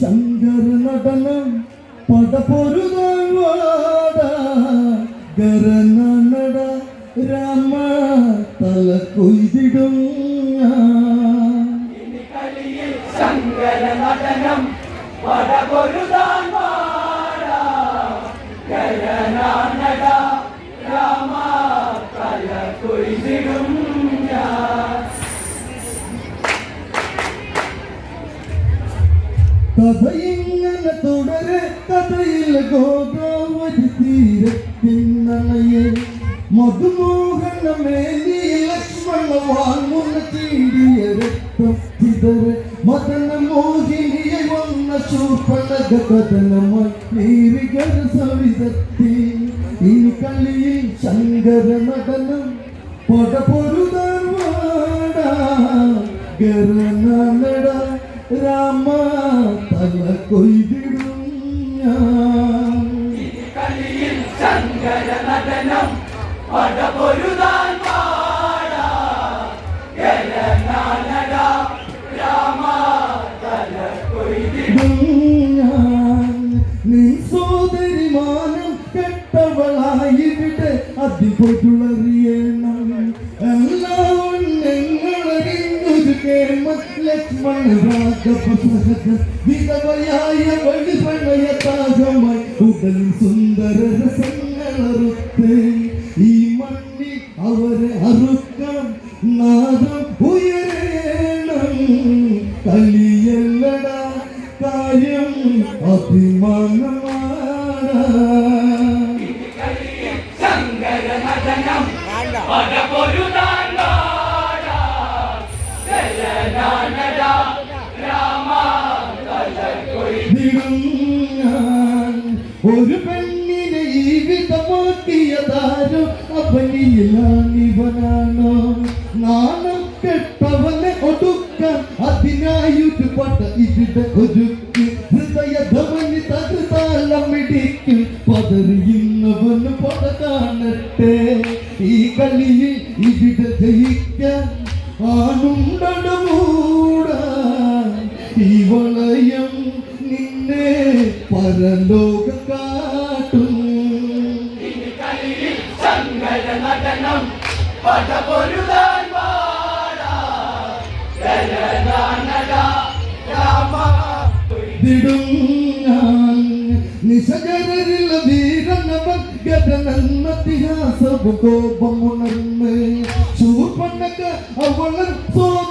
ശങ്കര നടനം വാടാ ഗരനട രാമ തല കൊയ്തിടും. ശങ്കര നടനം പടപൊരുതാൻ വാടാ കരനാനട രാമ തല കൊയ്തിടും കഥയിങ്ങനെ തുടരെ കഥയിൽ ഗോദാവരി തീരത്തിന്നണയെ മധുമോഹന മേലി ലക്ഷ്മണ വാങ്ങുന്ന ചീടിയ രക്തം ചിതറ് മദന മോഹിനിയെ വന്ന ശൂർപ്പണക കഥനമായി നീരികര ഇനി കളിയിൽ ശങ്കര നടനം പടപൊരുതാ വാടാ ഗരനട രാമ തല കൊയ്തിടും ഞാൻ. കളിയിൽ ശങ്കര നടനം പടപൊരുതാൻ നീ സോദരി മാനം കെട്ടവളായിവിടെ അതിപൊരുളറിയണം വിധവയായ വഴി പ്രണയതാകമായി ഉടലിൽ സുന്ദര രസങ്ങളറുത്ത് ഈ മണ്ണിൽ അവരെ അറുക്കാൻ നാദം ഉയരണം ഒരു പെണ്ണിനെ ഈ വിധമാക്കിയതാരോ? അവനിയിലാണിവനാണോ നാണം കെട്ടവനെ ഒടുക്കാൻ അതിനായൊരു പട്ട ഇവിടെ ഒരുക്കി. ഹൃദയ ധവനി തകൃതാളമിടിക്കും പതറിയുന്നവന് പട കാണട്ടെ. ഈ കളിയിൽ ഇവിടെ ജയിക്കാൻ പരലോക കാട്ടും അവളർ നടനം പടപൊരുതാൻ നിശകരരിൽ വീരനവൻ കോപമുണർന്ന് ചൂർപ്പണ്ണക്ക അവളർ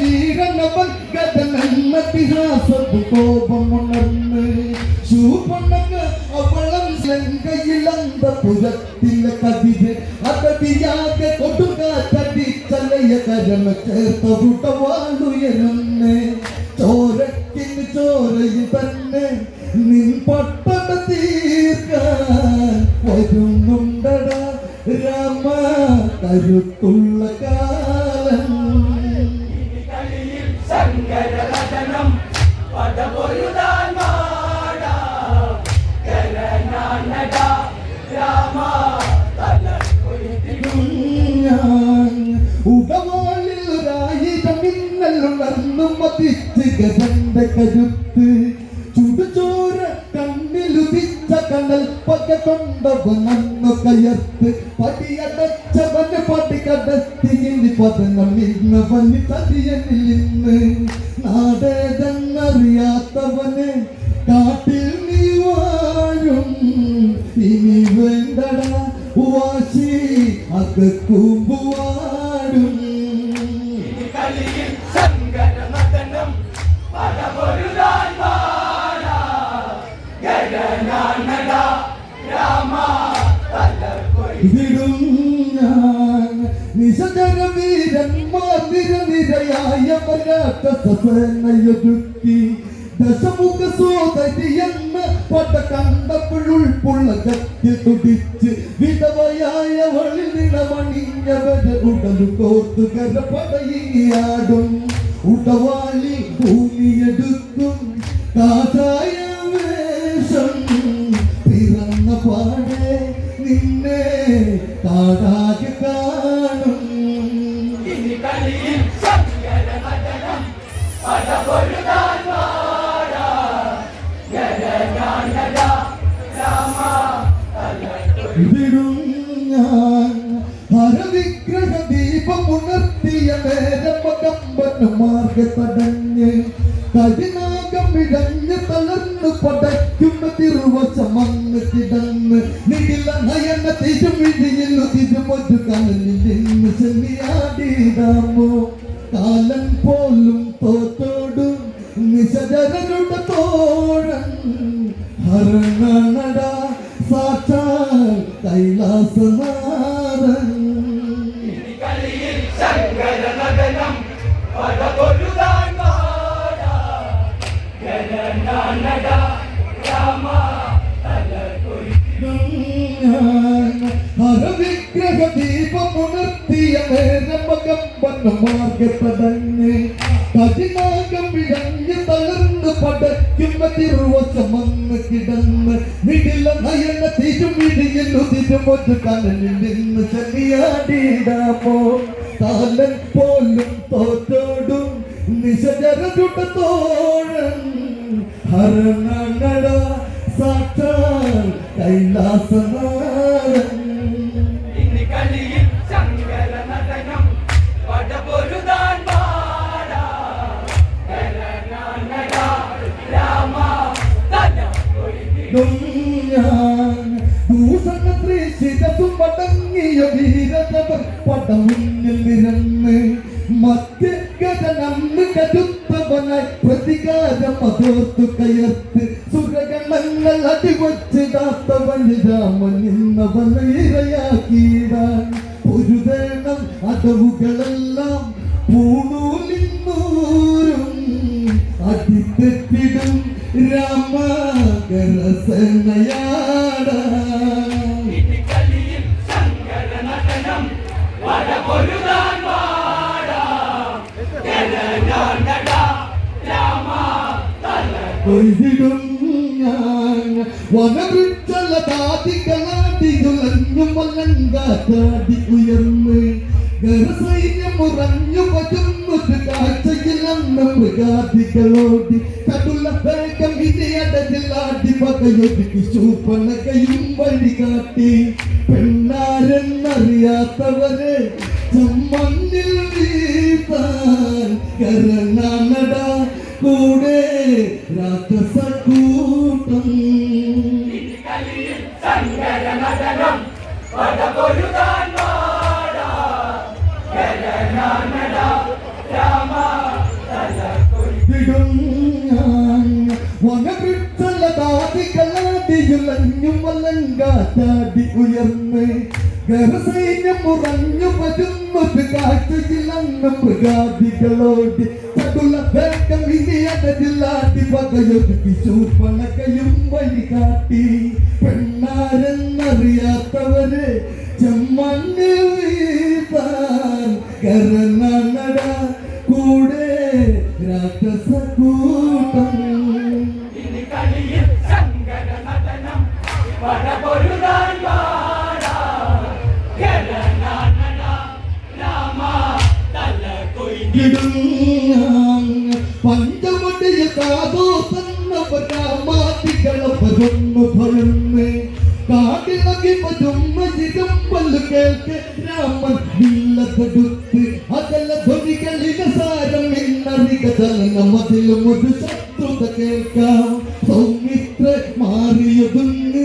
നിശകരനില്ല വീരനവൻ ഗതനെന്നതിഹാസపు കോപമുണർന്ന് ശൂപണങ്ങ അവളം ലങ്കയിലന്ത പുരത്തിലെ കതിര് അതതിയാകെ കൊടുങ്കാറ്റടി ചലയ കരമ ചേർത്ത വിടവാളുയരുന്നേ ചോരക്കിന് ചോരയിൽ തന്നെ നിൻ പട്ടണ തീർക്കാൻ വരുന്നുണ്ടട രാമ. കരുത്തുള്ള കാലം നടനം പടപൊരുതാൻ വാടാ കരനാനട രാമ കരുത്ത്. ചുടുചോര കണ്ണിലുദിച്ച കടൽ പക കൊണ്ടവനന്നു കയർത്ത്. പടിയടച്ചവന് പടി കടത്തി ഇനി പതനം ഇന്നവന് തതിയനിൽ ഇന്ന് പരാട്ടസേനയൊരുക്കി ദശമുഖ സോദരി എന്ന പട കണ്ടപ്പോഴുൾപ്പുള്ള കത്തിൽ തുടിച്ച് വിധവയായവളിൽ നിണമണിഞ്ഞവര് ഉടലു കോർത്തു കരപ്പടയിയാടും. ഉടവാളി ഭൂമിയെടുക്കും കാതായ വേഷം പിറന്ന പാടെ നിന്നെ കാടാകെ കാണും. ഹരവിഗ്രഹ ദീപം ഉണർത്തിയ നേരമകമ്പന മാർഗ തടഞ്ഞ് കടിനാഗം ഇഴഞ്ഞ് തളർന്നു പടയ്ക്കുന്ന തിരുവശമങ്ങ് കിടന്ന് നികില നയന തിരുമിഴിയിൽ തിരുമൊരു കനലിൽ നിന്ന് ചെന്നിയാടിയിടാമോ കാലൻ പോലും തോറ്റോടും നിശചരരുടെ തോഴൻ ഹരണനട സാക്ഷാൽ കൈലാസനാഥൻ. ഇനി ദീപമുണർത്തിയ നേരമകമ്പന മാർഗത്തടഞ്ഞ് കതിനാകം വിഴഞ്ഞ് തളർന്ന് പടയ്ക്കുന്ന തിരുവശമങ്ങ് കിടന്ന് വിടില നയന തിരുമിടിയിൽ തിരുമൊരു കനലിൽ നിന്ന് ചെറിയാടിയിടാമോ കാലൻ പോലും തോറ്റോടും നിശജരരുടെ തോഴൻ. ഹരണനട സാക്ഷാൽ കൈലാസനാഥൻ. ഇരയാക്കിയിടാൻ ഒരു വേണം അടവുകളെല്ലാം പൂണൂലിന്നൂരും രാമകരസനയാടാ കൊയ്തിടും ഞാൻ വനവൃക്ഷലതാദികളാടിയുലഞ്ഞു മലങ്കാറ്റാടി ഉയർന്ന് ഗർസൈന്യമുറഞ്ഞു പറ്റുന്നൊരു കാഴ്ചയിലന്ന് മൃഗാദികളോടി കടുല വേഗം ഇനിയടലാടി പകയൊരുക്കി ശൂപ്പണകയും വഴി കാട്ടി. പെണ്ണാരെന്നറിയാത്തവരെ ചമ്മണ്ണിൽ കരണനട കൂടെ രാക്ഷസക്കൂട്ടം. നടനം പടപൊരുതാൻ വാടാ ജനഗാനട രാമ വനവൃക്ഷലതാദികളാടിയുലഞ്ഞു മലങ്കാറ്റാടി ഉയർന്ന് ഗർസൈന്യം മുറഞ്ഞു വരുന്നൊരു കാഴ്ചയിലന്ന് മൃഗാദികളോട്. കടുല വേഗം ഇനി അടതിലാട്ടി പകയൊരുക്കി ശൂർപ്പണകയും വഴി കാട്ടി പെണ്ണാരെന്നറിയാത്തവരെ ചെമ്മണ്ണിൽ വീഴ്ത്താൻ കരണനട കൂടെ രാക്ഷസക്കൂട്ടം ഇനി മാറിയതൊന്ന്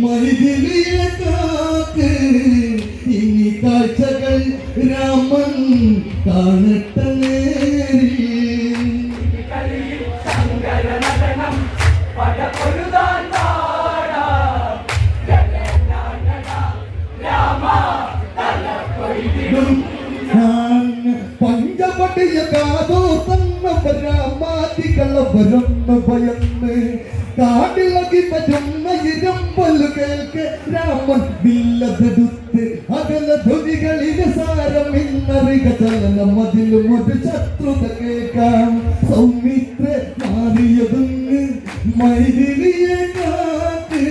മൈഥിലിയെ ഇരമ്പൽ കേൾക്ക് രാമൻ വില്ലതെടുത്ത് അകല ധ്വനികളിലെ സാരം ഇന്നറിക ചലനം അതിലും ഒരു ശത്രുത കേൾക്കാം. സൗമിത്ര മാറിയതൊന്ന് മൈതിരിയെ കാത്ത്.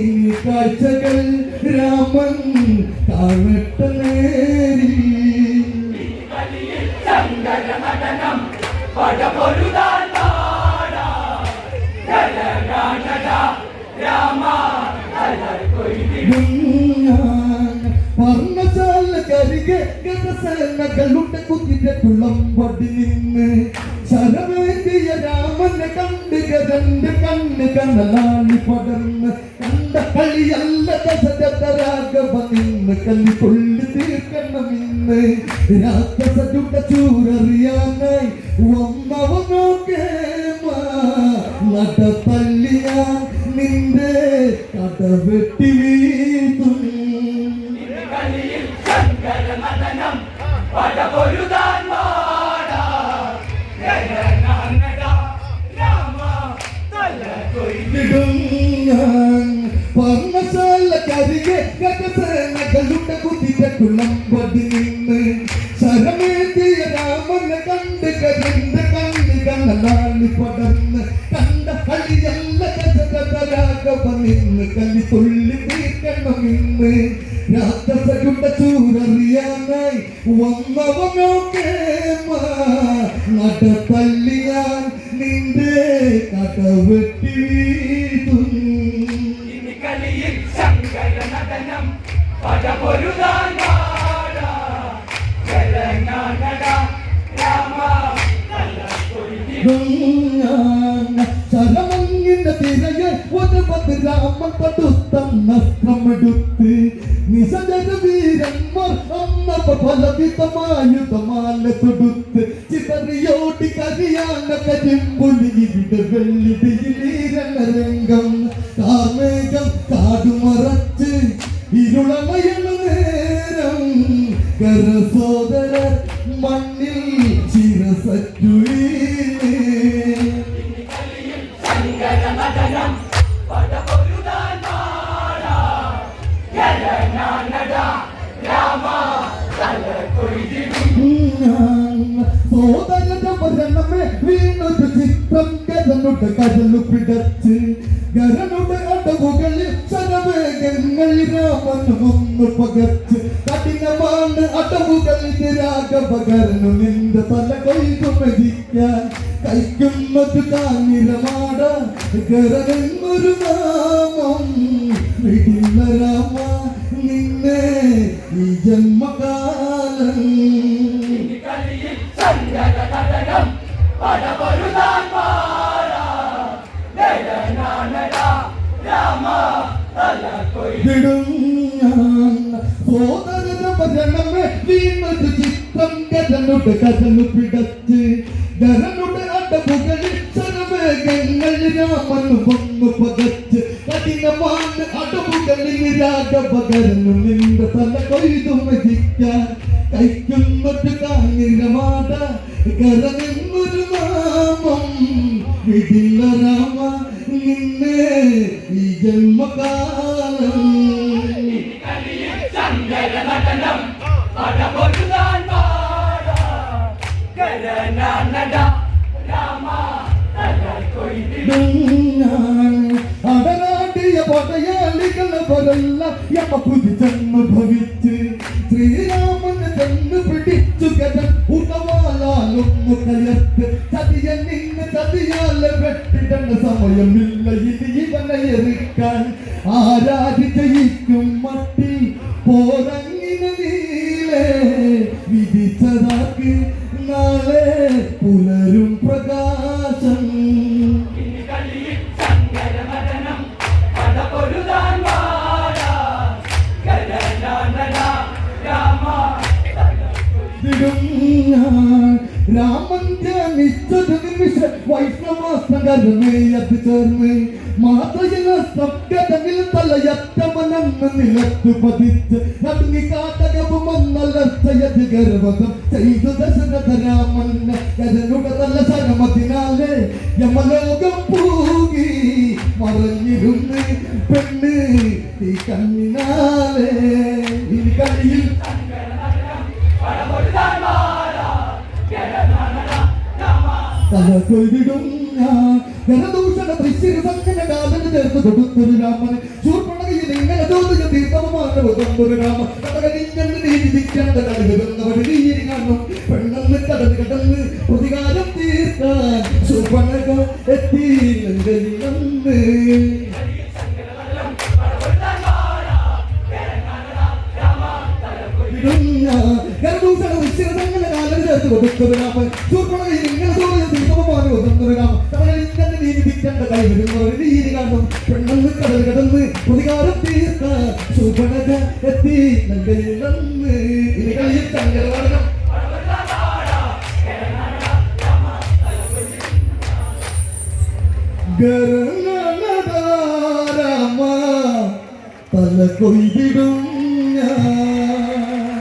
ഇനി കാഴ്ചകൾ രാമൻ കാണട്ട നേരി പടപൊരുതാൻ പാടാ. പർണശാലക്കരികെ ഗതസേനകളുടെ കുതിരക്കുളം വടി നിന്ന് ശരമേന്തിയ രാമനെ കണ്ട് ഗതന്റെ കണ്ണ് കണ്ണലാണി പടർന്ന് കണ്ട കളിയല്ല ദശരഥരാഘവ നിന്ന് കല്ലി കൊള്ളി തീർക്കണം ഇന്ന് രാക്ഷസരുടെ ചൂരറിയാനായി വന്നവനൊക്കെ നട തള്ളിയ നിന്റെ കഥ വെട്ടി ഞാൻ പർണശാല കരികെ ഗതസേനകളുടെ കുതിരക്കുളം വടി നിന്ന് ശരമേന്തിയ രാമനെ കണ്ട് കരണ്ട് കണ്ട് കണ്ണലാളി പടർന്ന് കണ്ട കളിയല്ല ദശരഥരാഘവ നിന്ന് കലി തുള്ളി തീർക്കണം ഇന്ന് രാക്ഷസരുടെ ചൂരറിയാനായി വന്നവനൊക്കെ നട തള്ളിയാൻ നിന്റെ കടവെട്ടി വീഴ്ത്തും ഇനി കളിയിൽ ശങ്കര നടനം പാടാ ജലഗാനടാ രാമ തലർ കൊയ്തിടും ശരമങ്ങിന്റെ തിരയെ ഒരു പത്ത് രാമൻ തടുത്തം നഷ്ടമെടുത്ത് നിസജര വീരന്മാർ അന്നപ്പ ഫലവിതമായുധമാല തൊടുത്ത്. ചിതറിയോടി കരിയാന കരിമ്പുലി ഇവിടെ വെള്ളിടിയിലീരണരംഗം കാർമേഘം കാടുമറച്ച് ഇരുളമയണ നേരം. കരസോദര മണ്ണിൽ ചിരസറ്റുവീണേ മരണമേ വീണൊരു ചിത്രം ഗരനുടെ കരലു പിടച്ച്. ഗരനുടെ അടവുകളിൽ ഒന്ന് പകർച്ച്. കഠിനമാണ് അടവുകളിൽ രാഘവകരനു നിന്റെ തല കൊയ്തു മരിക്കാൻ കൈക്കുന്നൊരു കാഞ്ഞിരമാട ഗരനെന്നൊരു നാമം. വിടില്ല രാമ നിന്നെ ഈ ജന്മകാലം കരനു പിടച്ച്. ഗരനുടെ അടവുകളിൽ സർവേഗങ്ങൾ രാമന്നു വന്നു പകച്ച്. കഠിനമാണ് അടവുകളിൽ രാഘവകരനു നിന്റെ തല കൊയ്തു മതിക്കാൻ കൈക്കുന്നൊരു കാഞ്ഞിരമാട കരനെന്നൊരു നാമം. വിടില്ല രാമ നിന്നെ ഈ ജന്മകാലം. കളിയിൽ ശങ്കര നടനം പടപൊരുതാൻ പാടാ ജലഗാനടാ രാമ തലർ കൊയ്തിടും അടനാട്ടിയ പടയാളികളവരല്ല യമ പുതിച്ചെന്ന് ഭവിച്ച് ശ്രീരാമന് തന്നു പിടിച്ചു കഥ ഉടവാളൊന്നു കയർത്ത് ചതിയ നിന്ന് ചതിയാലെ വെട്ടിടേണ്ട സമയമില്ല. ഇനി ഇവനെ എറിക്കാൻ ആരാധി ജയിക്കും. രാമൻ ധ്യാനിച്ചൊരു നിമിഷം വൈഷ്ണവാസ്ത്രകരമേ അത് ചേർന്ന് മാത്രയില്ല സത്യതമിൽ തലയറ്റമനന്ന് നിലത്ത് പതിച്ച് നടുങ്ങി കാട്ടകവും ഒന്നലർച്ചയത് ഗർവകം ചെയ്തു ദശരഥ രാമന് കരനുടെ തല സരമതിനാലെ യമലോകം പൂകി മറഞ്ഞിരുന്ന് പെണ്ണ് ഈ കണ്ണിനാലെ ഇനി കളിയിൽ തല കൊയ്തിടും ഞാൻ ജനദൂഷണ തൃശ്ശിര സംഘന കാലന് ചേർത്ത് കൊടുത്തൊരു രാമന് ചൂർപ്പണകയിൽ ഇങ്ങനെ ചോദിച്ച തീർത്ഥമാണ് ഒതൊരു രാമ കടകളിങ്ങനെ നീതിക്കണ്ട കടലുവെന്നവര് നീരി കാണും. പെണ്ണെന്ന് കടൽ കടന്ന് പ്രതികാരം തീർക്കാൻ ചൂർപ്പണക എത്തി ലങ്കയിലന്ന് തൃശ്ശിര സംഘന കാലന് ചേർത്ത് ഗരണനടാരമ തല കൊയ്തിടും